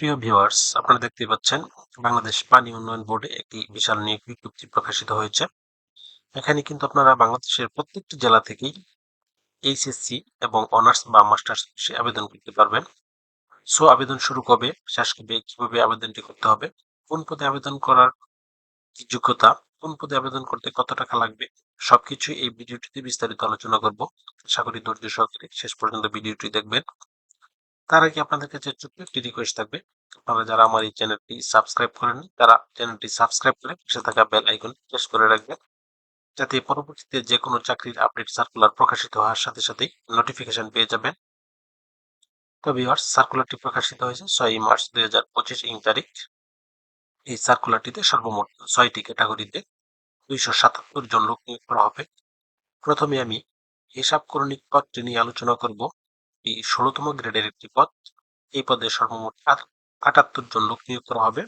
প্রিয় ভিউয়ার্স, আপনারা দেখতে পাচ্ছেন, বাংলাদেশ পানি উন্নয়ন বোর্ডে একটি বিশাল নিয়োগ বিজ্ঞপ্তি প্রকাশিত হয়েছে। এখানে কিন্তু আপনারা বাংলাদেশের প্রত্যেকটি জেলা থেকেই এইচএসসি এবং অনার্স বা মাস্টার্স আবেদন করতে পারবেন। সো, আবেদন শুরু কবে, শেষ কবে, কীভাবে আবেদনটি করতে হবে, কোন পদে আবেদন করার কি যোগ্যতা, কোন পদে আবেদন করতে কত টাকা লাগবে, সবকিছু এই ভিডিওটিতে বিস্তারিত আলোচনা করব। আশা করি ধৈর্য সহকারে শেষ পর্যন্ত ভিডিওটি দেখবেন। তার আগে আপনাদের কাছে ছোট্ট একটি রিকোয়েস্ট থাকবে। আপনারা যারা আমার এই চ্যানেলটি সাবস্ক্রাইব করেননি, তারা চ্যানেলটি সাবস্ক্রাইব করে পাশে থাকা বেল আইকন প্রেস করে রাখবেন। যাতে পরবর্তীতে যে কোনো চাকরির আপডেট সার্কুলার প্রকাশিত হওয়ার সাথে সাথেই নোটিফিকেশন পেয়ে যাবেন। তো ভিউয়ার্স সার্কুলারটি প্রকাশিত হয়েছে ছয়ই মার্চ দুই হাজার পঁচিশ ইং তারিখ। এই সার্কুলারটিতে সর্বমোট ছয়টি ক্যাটাগরিতে দুইশো সাতাত্তর জন লোক নিয়োগ করা হবে। প্রথমে আমি হিসাব করণিক পদটি নিয়ে আলোচনা করব। এই ষোলতম গ্রেডের একটি পদ। এই পদে সর্বমোট আটাত্তর জন লোক নিয়োগ করা হবে।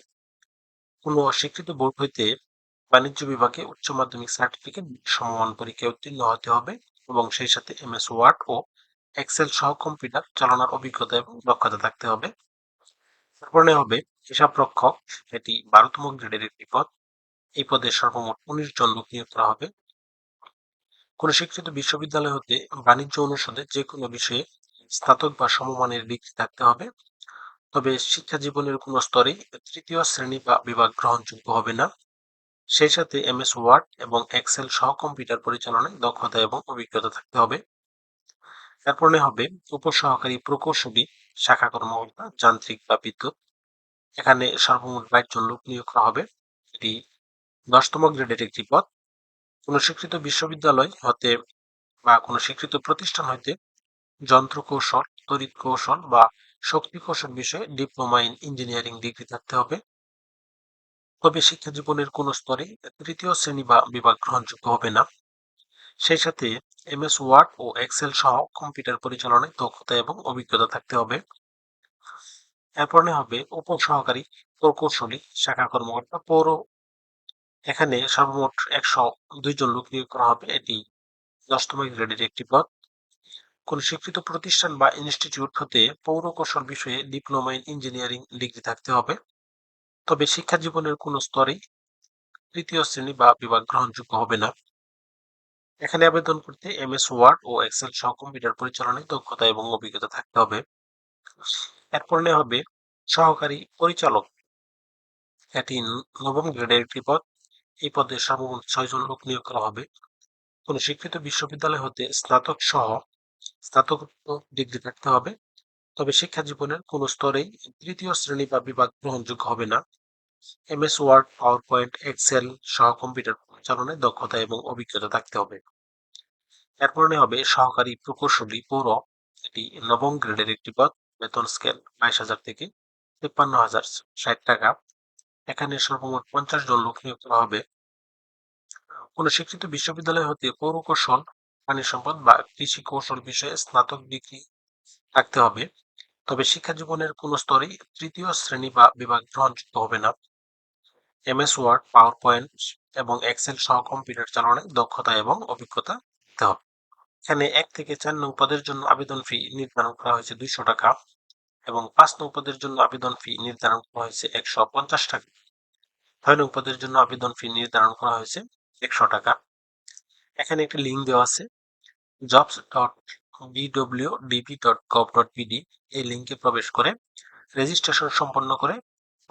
কোনো অস্বীকৃত বোর্ড হইতে বাণিজ্য বিভাগে উচ্চ মাধ্যমিক সার্টিফিকেট সমমান পরীক্ষায় উত্তীর্ণ হতে হবে এবং সেই সাথে এম এস ওয়ার্ড ও এক্সেল সহ কম্পিউটার চালানোর অভিজ্ঞতা এবং দক্ষতা থাকতে হবে। তারপরে হবে হিসাব রক্ষক এটি বারোতম গ্রেডের একটি পদ। এই পদে সর্বমোট উনিশ জন লোক নিয়োগ করা হবে। কোন শিক্ষিত বিশ্ববিদ্যালয় হতে বাণিজ্য অনুষদে যে কোনো বিষয়ে স্নাতক বা সমমানের ডিগ্রি থাকতে হবে। তবে শিক্ষা জীবনের কোনো স্তরে তৃতীয় শ্রেণি বা বিভাগ গ্রহণযোগ্য হবে না। সেই সাথে এমএস ওয়ার্ড এবং এক্সেল সহ কম্পিউটার পরিচালনায় দক্ষতা এবং অভিজ্ঞতা থাকতে হবে। এরপরে হবে উপসহকারী প্রকৌশলী, শাখা কর্মকর্তা, যান্ত্রিক বা বিদ্যুৎ। এখানে সর্বমোট বাইশ জন লোক নিয়োগ করা হবে। এটি দশতম গ্রেডের একটি পদ। কোনো স্বীকৃত বিশ্ববিদ্যালয় হতে বা কোনো স্বীকৃত প্রতিষ্ঠান হইতে যন্ত্র কৌশল তড়িৎ কৌশল বা শক্তি কৌশল বিষয়ে ডিপ্লোমা ইন ইঞ্জিনিয়ারিং ডিগ্রি থাকতে হবে। তবে শিক্ষা জীবনের কোন স্তরে তৃতীয় শ্রেণি বা বিভাগ গ্রহণযোগ্য হবে না। সেই সাথে এমএস, ওয়ার্ড ও এক্সেল সহ কম্পিউটার পরিচালনায় দক্ষতা এবং অভিজ্ঞতা থাকতে হবে। এরপরে হবে উপ সহকারী প্রকৌশলী, শাখা কর্মকর্তা, পৌর। এখানে সর্বমোট একশো দুইজন লোক নিয়োগ করা হবে। এটি দশতম গ্রেডের একটি পদ। কোন স্বীকৃত প্রতিষ্ঠান বা ইনস্টিটিউট হতে পৌরকৌশল বিষয়ে ডিপ্লোমা ইন ইঞ্জিনিয়ারিং ডিগ্রি থাকতে হবে। তবে শিক্ষা জীবনের কোন স্তরেই তৃতীয় শ্রেণি বা বিভাগ গ্রহণযোগ্য হবে না। এখানে আবেদন করতে এম এস, ওয়ার্ড ও এক্সেল সহ কম্পিউটার পরিচালনায় দক্ষতা এবং অভিজ্ঞতা থাকতে হবে। এরপর নেওয়া হবে সহকারী পরিচালক। এটি নবম গ্রেডের একটি পদ। এই পদে সর্বমোট ছয়জন লোক নিয়োগ করা হবে। কোন শিক্ষিত বিশ্ববিদ্যালয় হতে স্নাতক সহ স্নাতক ডিগ্রি থাকতে হবে। তবে শিক্ষা জীবনের কোন স্তরেই তৃতীয় শ্রেণি বা বিভাগ গ্রহণযোগ্য হবে না। MS, Word PowerPoint Excel সহ কম্পিউটার চালনায় দক্ষতা এবং অভিজ্ঞতা থাকতে হবে। এরপরে হবে সহকারী প্রকৌশলী পৌর। এটি নবম গ্রেডের একটি পদ। বেতন স্কেল বাইশ হাজার থেকে তেপ্পান্ন হাজার ষাট টাকা। এখানে সর্বমোট পঞ্চাশ জন লোক নিয়োগ করা হবে। কোন শিক্ষিত বিশ্ববিদ্যালয় হতে পৌর কৌশল পানি সম্পদ বা কৃষি কৌশল বিষয়ে স্নাতক ডিগ্রি থাকতে হবে। তবে শিক্ষা জীবনের কোন স্তরে তৃতীয় শ্রেণি বা বিভাগ গ্রহণযোগ্য হবে না। এমএস, ওয়ার্ড পাওয়ার পয়েন্ট এবং এক্সেল সহ কম্পিউটার চালানোয় দক্ষতা এবং অভিজ্ঞতা দিতে হবে। এখানে এক থেকে চার নং পদের জন্য আবেদন ফি নির্ধারণ করা হয়েছে দুইশো টাকা এবং পাঁচ নং পদের জন্য আবেদন ফি নির্ধারণ করা হয়েছে একশো পঞ্চাশ টাকা। ছয় নং পদের জন্য আবেদন ফি নির্ধারণ করা হয়েছে একশো টাকা। এখানে একটি লিঙ্ক দেওয়া আছে jobs dot BW DP dot gov dot PD এই লিঙ্কে প্রবেশ করে রেজিস্ট্রেশন সম্পন্ন করে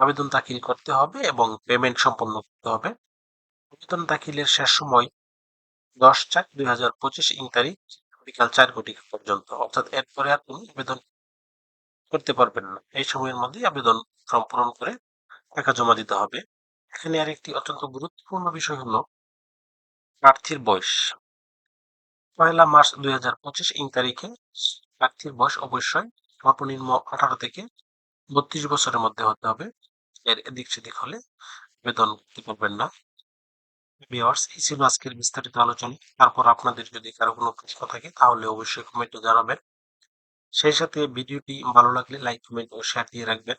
আবেদন দাখিল করতে হবে এবং পেমেন্ট সম্পন্ন করতে হবে। আবেদন দাখিলের শেষ সময় দশ চার দুই হাজার পঁচিশ ইং তারিখ, বিকাল চার কোটি পর্যন্ত। অর্থাৎ এরপরে আর তুমি আবেদন করতে পারবেন না। এই সময়ের মধ্যে আবেদন ফর্ম পূরণ করে টাকা জমা দিতে হবে। এখানে আরেকটি অত্যন্ত গুরুত্বপূর্ণ বিষয় হলো প্রার্থীর বয়স। পয়লা মার্চ দুই হাজার পঁচিশ ইং তারিখে প্রার্থীর বয়স অবশ্যই সর্বনিম্ন আঠারো থেকে বত্রিশ বছরের মধ্যে হতে হবে। এর এদিক সেদিক হলে আবেদন করতে পারবেন না। ভিওয়ার্স এই ছিল আজকের বিস্তারিত আলোচনা। তারপর আপনাদের যদি কারও কোনো প্রশ্ন থাকে, তাহলে অবশ্যই কমেন্টে জানাবেন। সেই সাথে ভিডিওটি ভালো লাগলে লাইক, কমেন্ট ও শেয়ার দিয়ে রাখবেন।